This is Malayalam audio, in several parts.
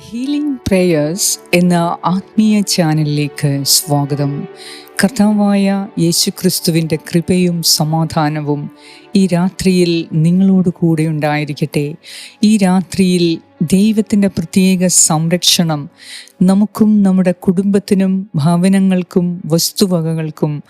ഹീലിംഗ് പ്രേയേഴ്സ് എന്ന ആത്മീയ ചാനലിലേക്ക് സ്വാഗതം. കർത്താവായ യേശു ക്രിസ്തുവിന്റെ കൃപയും സമാധാനവും ഈ രാത്രിയിൽ നിങ്ങളോട് കൂടെ ഉണ്ടായിരിക്കട്ടെ. ഈ രാത്രിയിൽ ദൈവത്തിന്റെ പ്രത്യേക സംരക്ഷണം നമുക്കും നമ്മുടെ കുടുംബത്തിനും ഭവനങ്ങൾക്കും വസ്തുവകകൾക്കും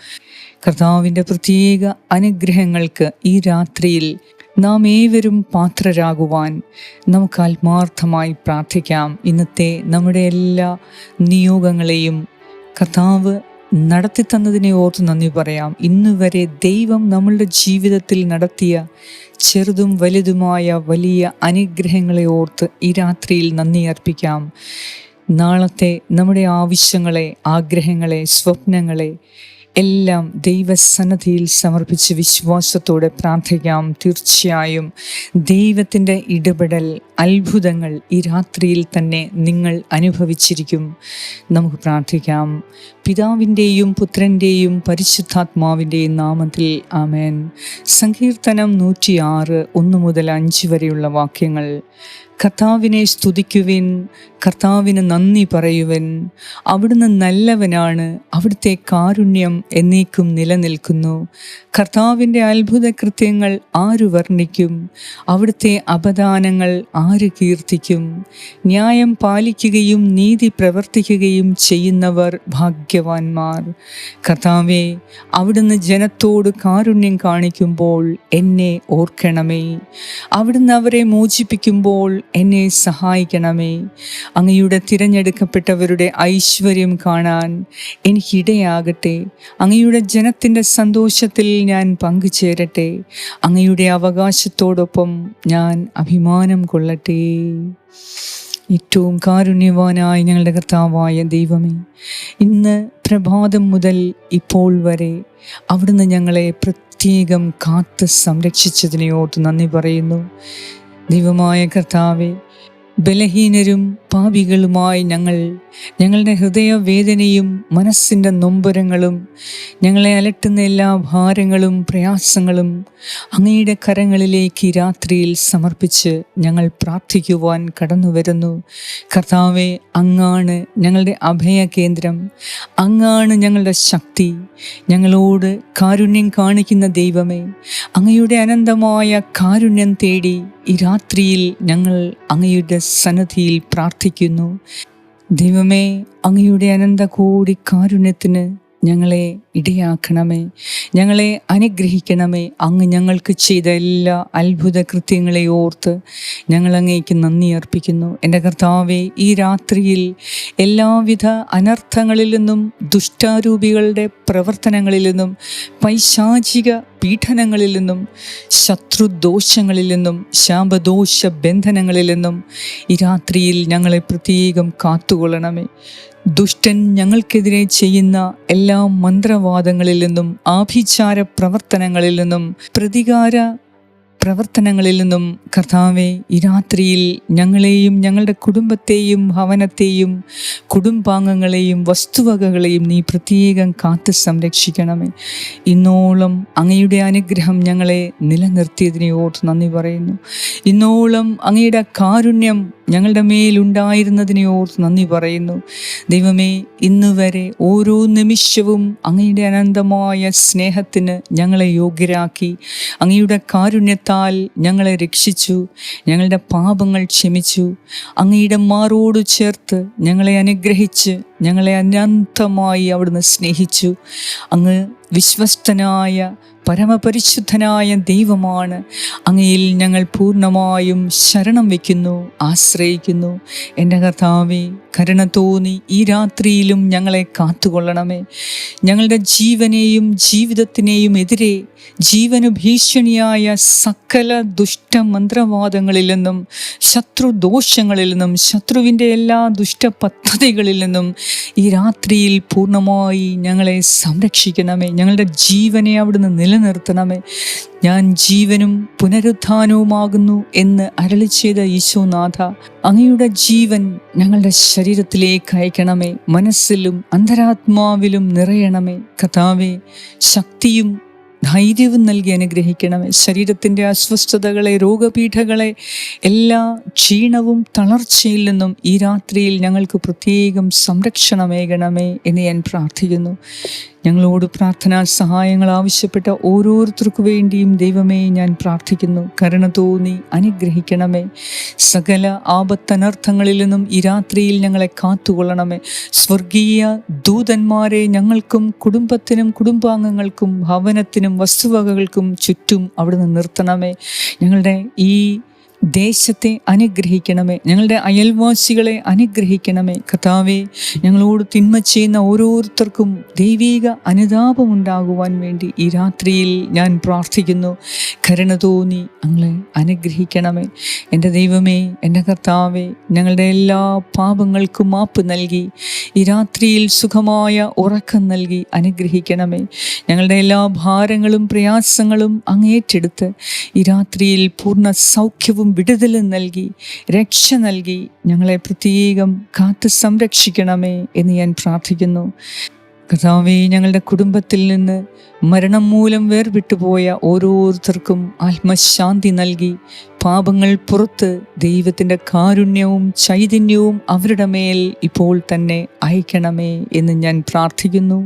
കർത്താവിന്റെ പ്രത്യേക അനുഗ്രഹങ്ങൾക്ക് ഈ രാത്രിയിൽ നാം ഏവരും പാത്രരാകുവാൻ നമുക്ക് ആത്മാർത്ഥമായി പ്രാർത്ഥിക്കാം. ഇന്നത്തെ നമ്മുടെ എല്ലാ നിയോഗങ്ങളെയും കർത്താവ് നടത്തി തന്നതിനെ ഓർത്ത് നന്ദി പറയാം. ഇന്ന് വരെ ദൈവം നമ്മളുടെ ജീവിതത്തിൽ നടത്തിയ ചെറുതും വലുതുമായ വലിയ അനുഗ്രഹങ്ങളെ ഓർത്ത് ഈ രാത്രിയിൽ നന്ദി അർപ്പിക്കാം. നാളത്തെ നമ്മുടെ ആവശ്യങ്ങളെ ആഗ്രഹങ്ങളെ സ്വപ്നങ്ങളെ എല്ലാം ദൈവസന്നദ്ധിയിൽ സമർപ്പിച്ച് വിശ്വാസത്തോടെ പ്രാർത്ഥിക്കാം. തീർച്ചയായും ദൈവത്തിന്റെ ഇടപെടൽ അത്ഭുതങ്ങൾ ഈ രാത്രിയിൽ തന്നെ നിങ്ങൾ അനുഭവിച്ചിരിക്കും. നമുക്ക് പ്രാർത്ഥിക്കാം. പിതാവിന്റെയും പുത്രന്റെയും പരിശുദ്ധാത്മാവിന്റെയും നാമത്തിൽ ആമേൻ. സങ്കീർത്തനം നൂറ്റിയാറ് ഒന്ന് മുതൽ അഞ്ച് വരെയുള്ള വാക്യങ്ങൾ. കർത്താവിനെ സ്തുതിക്കുവിൻ കർത്താവിന് നന്ദി പറയുവൻ. അവിടുന്ന് നല്ലവനാണ് അവിടുത്തെ കാരുണ്യം എന്നേക്കും നിലനിൽക്കുന്നു. കർത്താവിന്റെ അത്ഭുത കൃത്യങ്ങൾ ആര് വർണിക്കും? അവിടുത്തെ അപദാനങ്ങൾ ആര് കീർത്തിക്കും? ന്യായം പാലിക്കുകയും നീതി പ്രവർത്തിക്കുകയും ചെയ്യുന്നവർ ഭാഗ്യവാന്മാർ. കർത്താവെ അവിടുന്ന് ജനത്തോട് കാരുണ്യം കാണിക്കുമ്പോൾ എന്നെ ഓർക്കണമേ. അവിടുന്ന് അവരെ മോചിപ്പിക്കുമ്പോൾ എന്നെ സഹായിക്കണമേ. അങ്ങയുടെ തിരഞ്ഞെടുക്കപ്പെട്ടവരുടെ ഐശ്വര്യം കാണാൻ എനിക്കിടയാകട്ടെ. അങ്ങയുടെ ജനത്തിന്റെ സന്തോഷത്തിൽ ഞാൻ പങ്കുചേരട്ടെ. അങ്ങയുടെ അവകാശത്തോടൊപ്പം ഞാൻ അഭിമാനം കൊള്ളട്ടെ. ഏറ്റവും കാരുണ്യവാനായ ഞങ്ങളുടെ കർത്താവായ ദൈവമേ ഇന്ന് പ്രഭാതം മുതൽ ഇപ്പോൾ വരെ അവിടുന്ന് ഞങ്ങളെ പ്രത്യേകം കാത്ത് സംരക്ഷിച്ചതിനെ ഓർത്ത് നന്ദി പറയുന്നു. ദൈവമായ കർത്താവെ ബലഹീനരും പാപികളുമായി ഞങ്ങൾ ഞങ്ങളുടെ ഹൃദയവേദനയും മനസ്സിന്റെ നൊമ്പരങ്ങളും ഞങ്ങളെ അലട്ടുന്ന എല്ലാ ഭാരങ്ങളും പ്രയാസങ്ങളും അങ്ങയുടെ കരങ്ങളിലേക്ക് രാത്രിയിൽ സമർപ്പിച്ച് ഞങ്ങൾ പ്രാർത്ഥിക്കുവാൻ കടന്നു വരുന്നു കർത്താവെ അങ്ങാണ് ഞങ്ങളുടെ അഭയ കേന്ദ്രം അങ്ങാണ് ഞങ്ങളുടെ ശക്തി. ഞങ്ങളോട് കാരുണ്യം കാണിക്കുന്ന ദൈവമേ അങ്ങയുടെ അനന്തമായ കാരുണ്യം തേടി ഈ രാത്രിയിൽ ഞങ്ങൾ അങ്ങയുടെ സന്നദ്ധിയിൽ പ്രാർത്ഥിക്കുന്നു. ദൈവമേ അങ്ങയുടെ അനന്ത കോടി കാരുണ്യത്തിന് ഞങ്ങളെ ഇടയാക്കണമേ. ഞങ്ങളെ അനുഗ്രഹിക്കണമേ. അങ്ങ് ഞങ്ങൾക്ക് ചെയ്ത എല്ലാ അത്ഭുത കൃത്യങ്ങളെ ഓർത്ത് ഞങ്ങൾ അങ്ങേക്ക് നന്ദി അർപ്പിക്കുന്നു. എന്റെ കർത്താവെ ഈ രാത്രിയിൽ എല്ലാവിധ അനർത്ഥങ്ങളിൽ നിന്നും ദുഷ്ടാരൂപികളുടെ പ്രവർത്തനങ്ങളിൽ നിന്നും പൈശാചിക പീഡനങ്ങളിൽ നിന്നും ശത്രുദോഷങ്ങളിൽ നിന്നും ശാപദോഷ ബന്ധനങ്ങളിൽ നിന്നും ഈ രാത്രിയിൽ ഞങ്ങളെ പ്രത്യേകം കാത്തുകൊള്ളണമേ. ദുഷ്ടൻ ഞങ്ങൾക്കെതിരെ ചെയ്യുന്ന എല്ലാ മന്ത്രവാദങ്ങളിൽ നിന്നും ആഭിചാര പ്രവർത്തനങ്ങളിൽ നിന്നും പ്രതികാര പ്രവർത്തനങ്ങളിൽ നിന്നും കർത്താവെ ഈ രാത്രിയിൽ ഞങ്ങളെയും ഞങ്ങളുടെ കുടുംബത്തെയും ഭവനത്തെയും കുടുംബാംഗങ്ങളെയും വസ്തുവകകളെയും നീ പ്രത്യേകം കാത്ത് സംരക്ഷിക്കണമേ. ഇന്നോളം അങ്ങയുടെ അനുഗ്രഹം ഞങ്ങളെ നിലനിർത്തിയതിനെ ഓർത്ത് നന്ദി പറയുന്നു. ഇന്നോളം അങ്ങയുടെ കാരുണ്യം ഞങ്ങളുടെ മേലുണ്ടായിരുന്നതിനെ ഓർത്ത് നന്ദി പറയുന്നു. ദൈവമേ ഇന്ന് വരെ ഓരോ നിമിഷവും അങ്ങയുടെ അനന്തമായ സ്നേഹത്തിന് ഞങ്ങളെ യോഗ്യരാക്കി അങ്ങയുടെ കാരുണ്യത്താൽ ഞങ്ങളെ രക്ഷിച്ചു ഞങ്ങളുടെ പാപങ്ങൾ ക്ഷമിച്ചു. അങ്ങയുടെ മാറോട് ചേർത്ത് ഞങ്ങളെ അനുഗ്രഹിച്ച് ഞങ്ങളെ അനന്തമായി അവിടുന്ന് സ്നേഹിച്ചു. അങ്ങ് വിശ്വസ്തനായ പരമപരിശുദ്ധനായ ദൈവമാണ്. അങ്ങയിൽ ഞങ്ങൾ പൂർണമായും ശരണം വയ്ക്കുന്നു ആശ്രയിക്കുന്നു. എന്റെ കർത്താവെ കരുണ തോന്നി ഈ രാത്രിയിലും ഞങ്ങളെ കാത്തുകൊള്ളണമേ. ഞങ്ങളുടെ ജീവനെയും ജീവിതത്തിനെയും എതിരെ ജീവന് ഭീഷണിയായ സകല ദുഷ്ടമന്ത്രവാദങ്ങളിൽ നിന്നും ശത്രുദോഷങ്ങളിൽ നിന്നും ശത്രുവിന്റെ എല്ലാ ദുഷ്ട പദ്ധതികളിൽ നിന്നും ഈ രാത്രിയിൽ പൂർണമായി ഞങ്ങളെ സംരക്ഷിക്കണമേ. ഞങ്ങളുടെ ജീവനെ അവിടുന്ന് നിലനിർത്തണമേ. ഞാൻ ജീവനും പുനരുത്ഥാനവുമാകുന്നു എന്ന് അരളി ചെയ്ത ഈശോനാഥ അങ്ങയുടെ ജീവൻ ഞങ്ങളുടെ ശരീരത്തിലേക്ക് അയക്കണമേ. മനസ്സിലും അന്തരാത്മാവിലും നിറയണമേ. കഥാവേ ശക്തിയും ധൈര്യവും നൽകി അനുഗ്രഹിക്കണമേ ശരീരത്തിന്റെ അസ്വസ്ഥതകളെ രോഗപീഠകളെ എല്ലാ ക്ഷീണവും തളർച്ചയിൽ നിന്നും ഈ രാത്രിയിൽ ഞങ്ങൾക്ക് പ്രത്യേകം സംരക്ഷണമേകണമേ എന്ന് ഞാൻ പ്രാർത്ഥിക്കുന്നു. ഞങ്ങളോട് പ്രാർത്ഥനാ സഹായങ്ങൾ ആവശ്യപ്പെട്ട ഓരോരുത്തർക്കു വേണ്ടിയും ദൈവമേ ഞാൻ പ്രാർത്ഥിക്കുന്നു. കരുണ തോന്നി അനുഗ്രഹിക്കണമേ. സകല ആപത്തനർത്ഥങ്ങളിൽ നിന്നും ഈ രാത്രിയിൽ ഞങ്ങളെ കാത്തുകൊള്ളണമേ. സ്വർഗീയ ദൂതന്മാരെ ഞങ്ങൾക്കും കുടുംബത്തിനും കുടുംബാംഗങ്ങൾക്കും ഭവനത്തിനും വസ്തുവകകൾക്കും ചുറ്റും അവിടുന്ന് നിർത്തണമേ. ഞങ്ങളുടെ ഈ ദേശത്തെ അനുഗ്രഹിക്കണമേ. ഞങ്ങളുടെ അയൽവാസികളെ അനുഗ്രഹിക്കണമേ. കഥാവെ ഞങ്ങളോട് തിന്മ ചെയ്യുന്ന ഓരോരുത്തർക്കും ദൈവീക അനുതാപമുണ്ടാകുവാൻ വേണ്ടി ഈ രാത്രിയിൽ ഞാൻ പ്രാർത്ഥിക്കുന്നു. കരുണ തോന്നി ഞങ്ങളെ അനുഗ്രഹിക്കണമേ. എന്റെ ദൈവമേ എന്റെ കർത്താവെ ഞങ്ങളുടെ എല്ലാ പാപങ്ങൾക്കും മാപ്പ് നൽകി ഈ രാത്രിയിൽ സുഖമായ ഉറക്കം നൽകി അനുഗ്രഹിക്കണമേ. ഞങ്ങളുടെ എല്ലാ ഭാരങ്ങളും പ്രയാസങ്ങളും അങ്ങേറ്റെടുത്ത് ഈ രാത്രിയിൽ പൂർണ സൗഖ്യവും വിടുതലും നൽകി രക്ഷ നൽകി ഞങ്ങളെ പ്രത്യേകം കാത്തു സംരക്ഷിക്കണമേ എന്ന് ഞാൻ പ്രാർത്ഥിക്കുന്നു. കർത്താവേ ഞങ്ങളുടെ കുടുംബത്തിൽ നിന്ന് മരണം മൂലം വേർവിട്ടുപോയ ഓരോരുത്തർക്കും ആത്മശാന്തി നൽകി പാപങ്ങൾ പുറത്ത് ദൈവത്തിന്റെ കാരുണ്യവും ചൈതന്യവും അവരുടെ മേൽ ഇപ്പോൾ തന്നെ അയക്കണമേ എന്ന് ഞാൻ പ്രാർത്ഥിക്കുന്നു.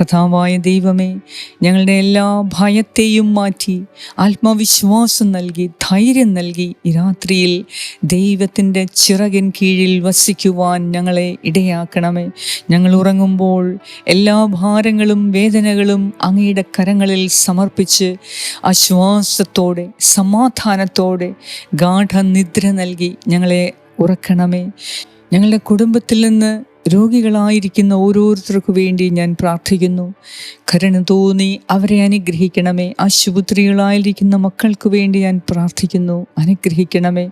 കഥാവായ ദൈവമേ ഞങ്ങളുടെ എല്ലാ ഭയത്തെയും മാറ്റി ആത്മവിശ്വാസം നൽകി ധൈര്യം നൽകി ഈ രാത്രിയിൽ ദൈവത്തിന്റെ ചിറകിൻ കീഴിൽ വസിക്കുവാൻ ഞങ്ങളെ ഇടയാക്കണമേ. ഞങ്ങൾ ഉറങ്ങുമ്പോൾ എല്ലാ ഭാരങ്ങളും വേദനകളും അങ്ങയുടെ കരങ്ങളിൽ സമർപ്പിച്ച് ആശ്വാസത്തോടെ സമാധാനത്തോടെ ഗാഠനിദ്ര നൽകി ഞങ്ങളെ ഉറക്കണമേ. ഞങ്ങളുടെ കുടുംബത്തിൽ നിന്ന് രോഗികളായിരിക്കുന്ന ഓരോരുത്തർക്കു വേണ്ടി ഞാൻ പ്രാർത്ഥിക്കുന്നു. കരുണ തോന്നി അവരെ അനുഗ്രഹിക്കണമേ. ആശുപത്രികളായിരിക്കുന്ന മക്കൾക്ക് വേണ്ടി ഞാൻ പ്രാർത്ഥിക്കുന്നു. അനുഗ്രഹിക്കണമേ.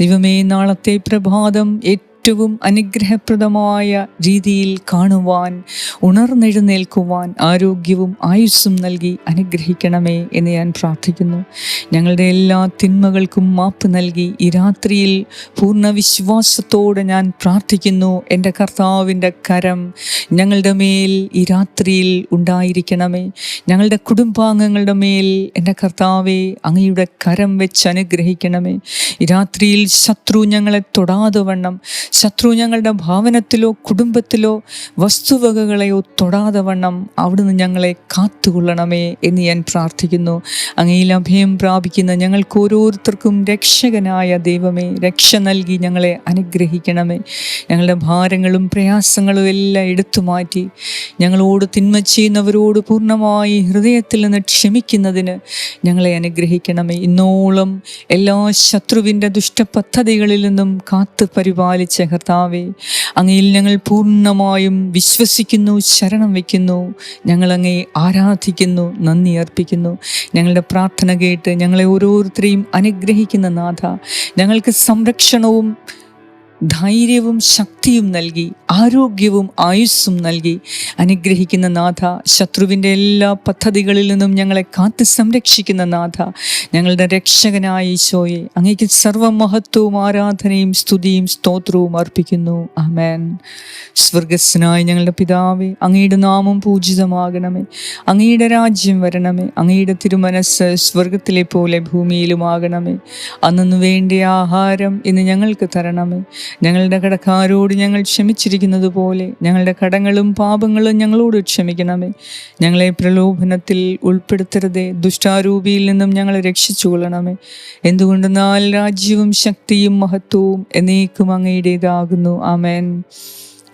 ദിവമേ നാളത്തെ പ്രഭാതം അനുഗ്രഹപ്രദമായ രീതിയിൽ കാണുവാൻ ഉണർന്നെഴുന്നേൽക്കുവാൻ ആരോഗ്യവും ആയുസ്സും നൽകി അനുഗ്രഹിക്കണമേ എന്ന് ഞാൻ പ്രാർത്ഥിക്കുന്നു. ഞങ്ങളുടെ എല്ലാ തിന്മകൾക്കും മാപ്പ് നൽകി ഈ രാത്രിയിൽ പൂർണ വിശ്വാസത്തോടെ ഞാൻ പ്രാർത്ഥിക്കുന്നു. എന്റെ കർത്താവിന്റെ കരം ഞങ്ങളുടെ മേൽ ഈ രാത്രിയിൽ ഉണ്ടായിരിക്കണമേ. ഞങ്ങളുടെ കുടുംബാംഗങ്ങളുടെ മേൽ എന്റെ കർത്താവെ അങ്ങയുടെ കരം വെച്ച് അനുഗ്രഹിക്കണമേ. ഈ രാത്രിയിൽ ശത്രു ഞങ്ങളെ തൊടാതെ വണ്ണം ശത്രു ഞങ്ങളുടെ ഭാവനത്തിലോ കുടുംബത്തിലോ വസ്തുവകകളെയോ തൊടാതെ വണ്ണം അവിടുന്ന് ഞങ്ങളെ കാത്തുകൊള്ളണമേ എന്ന് ഞാൻ പ്രാർത്ഥിക്കുന്നു. അങ്ങയിൽ അഭയം പ്രാപിക്കുന്ന ഞങ്ങൾക്ക് ഓരോരുത്തർക്കും രക്ഷകനായ ദൈവമേ രക്ഷ നൽകി ഞങ്ങളെ അനുഗ്രഹിക്കണമേ. ഞങ്ങളുടെ ഭാരങ്ങളും പ്രയാസങ്ങളും എല്ലാം എടുത്തു മാറ്റി ഞങ്ങളോട് തിന്മ ചെയ്യുന്നവരോട് പൂർണമായി ഹൃദയത്തിൽ നിന്ന് ക്ഷമിക്കുന്നതിന് ഞങ്ങളെ അനുഗ്രഹിക്കണമേ. ഇന്നോളം എല്ലാ ശത്രുവിന്റെ ദുഷ്ടപദ്ധതികളിൽ നിന്നും കാത്തു പരിപാലിച്ച കർത്താവെ അങ്ങയിൽ ഞങ്ങൾ പൂർണമായും വിശ്വസിക്കുന്നു ശരണം വയ്ക്കുന്നു. ഞങ്ങളങ്ങയെ ആരാധിക്കുന്നു നന്ദി അർപ്പിക്കുന്നു. ഞങ്ങളുടെ പ്രാർത്ഥന കേട്ട് ഞങ്ങളെ ഓരോരുത്തരെയും അനുഗ്രഹിക്കുന്ന നാഥ. ഞങ്ങൾക്ക് സംരക്ഷണവും ധൈര്യവും ശക്തിയും നൽകി ആരോഗ്യവും ആയുസ്സും നൽകി. അനുഗ്രഹിക്കുന്ന നാഥ ശത്രുവിന്റെ എല്ലാ പദ്ധതികളിൽ നിന്നും ഞങ്ങളെ കാത്ത് സംരക്ഷിക്കുന്ന നാഥ. ഞങ്ങളുടെ രക്ഷകനായ ഈശോയെ അങ്ങേക്ക് സർവമഹത്വവും ആരാധനയും സ്തുതിയും സ്തോത്രവും അർപ്പിക്കുന്നു. അമേൻ സ്വർഗസ്സനായ ഞങ്ങളുടെ പിതാവേ അങ്ങയുടെ നാമം പൂജിതമാകണമേ. അങ്ങയുടെ രാജ്യം വരണമേ. അങ്ങയുടെ തിരുമനസ് സ്വർഗത്തിലെ പോലെ ഭൂമിയിലുമാകണമേ. അന്നു വേണ്ടിയ ആഹാരം ഇന്ന് ഞങ്ങൾക്ക് തരണമേ. ഞങ്ങളുടെ കടക്കാരോട് ഞങ്ങൾ ക്ഷമിച്ചിരിക്കുന്നത് പോലെ ഞങ്ങളുടെ കടങ്ങളും പാപങ്ങളും ഞങ്ങളോട് ക്ഷമിക്കണമേ. ഞങ്ങളെ പ്രലോഭനത്തിൽ ഉൾപ്പെടുത്തരുതേ ദുഷ്ടാരൂപിയിൽ നിന്നും ഞങ്ങളെ രക്ഷിച്ചു കൊള്ളണമേ എന്തുകൊണ്ടെന്നാൽ രാജ്യവും ശക്തിയും മഹത്വവും എന്നേക്കും അങ്ങയുടേതാകുന്നു. ആമേൻ.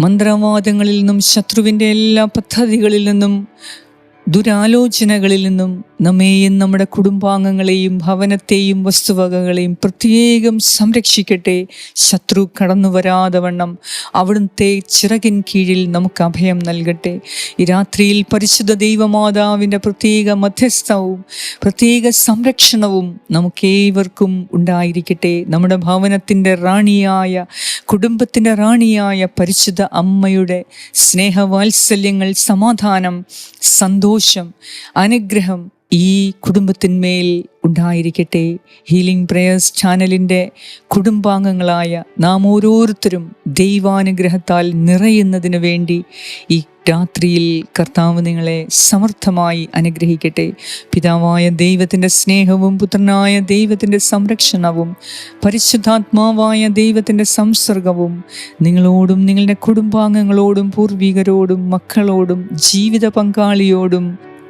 മന്ത്രവാദങ്ങളിൽ നിന്നും ശത്രുവിന്റെ എല്ലാ പദ്ധതികളിൽ നിന്നും ദുരാലോചനകളിൽ നിന്നും നമ്മെയും നമ്മുടെ കുടുംബാംഗങ്ങളെയും ഭവനത്തെയും വസ്തുവകകളെയും പ്രത്യേകം സംരക്ഷിക്കട്ടെ. ശത്രു കടന്നു വരാതെ വണ്ണം അവിടുത്തെ ചിറകിൻ കീഴിൽ നമുക്ക് അഭയം നൽകട്ടെ. ഈ രാത്രിയിൽ പരിശുദ്ധ ദൈവമാതാവിന്റെ പ്രത്യേക മധ്യസ്ഥവും പ്രത്യേക സംരക്ഷണവും നമുക്കേവർക്കും ഉണ്ടായിരിക്കട്ടെ. നമ്മുടെ ഭവനത്തിന്റെ റാണിയായ കുടുംബത്തിന്റെ റാണിയായ പരിശുദ്ധ അമ്മയുടെ സ്നേഹവാത്സല്യങ്ങൾ സമാധാനം സന്തോഷം അനുഗ്രഹം ഈ കുടുംബത്തിന്മേൽ ഉണ്ടായിരിക്കട്ടെ. ഹീലിംഗ് പ്രേയേഴ്സ് ചാനലിന്റെ കുടുംബാംഗങ്ങളായ നാം ഓരോരുത്തരും ദൈവാനുഗ്രഹത്താൽ നിറയുന്നതിന് വേണ്ടി ഈ രാത്രിയിൽ കർത്താവ് നിങ്ങളെ സമർത്ഥമായി അനുഗ്രഹിക്കട്ടെ. പിതാവായ ദൈവത്തിന്റെ സ്നേഹവും പുത്രനായ ദൈവത്തിന്റെ സംരക്ഷണവും പരിശുദ്ധാത്മാവായ ദൈവത്തിന്റെ സംസർഗവും നിങ്ങളോടും നിങ്ങളുടെ കുടുംബാംഗങ്ങളോടും പൂർവികരോടും മക്കളോടും ജീവിത പങ്കാളിയോടും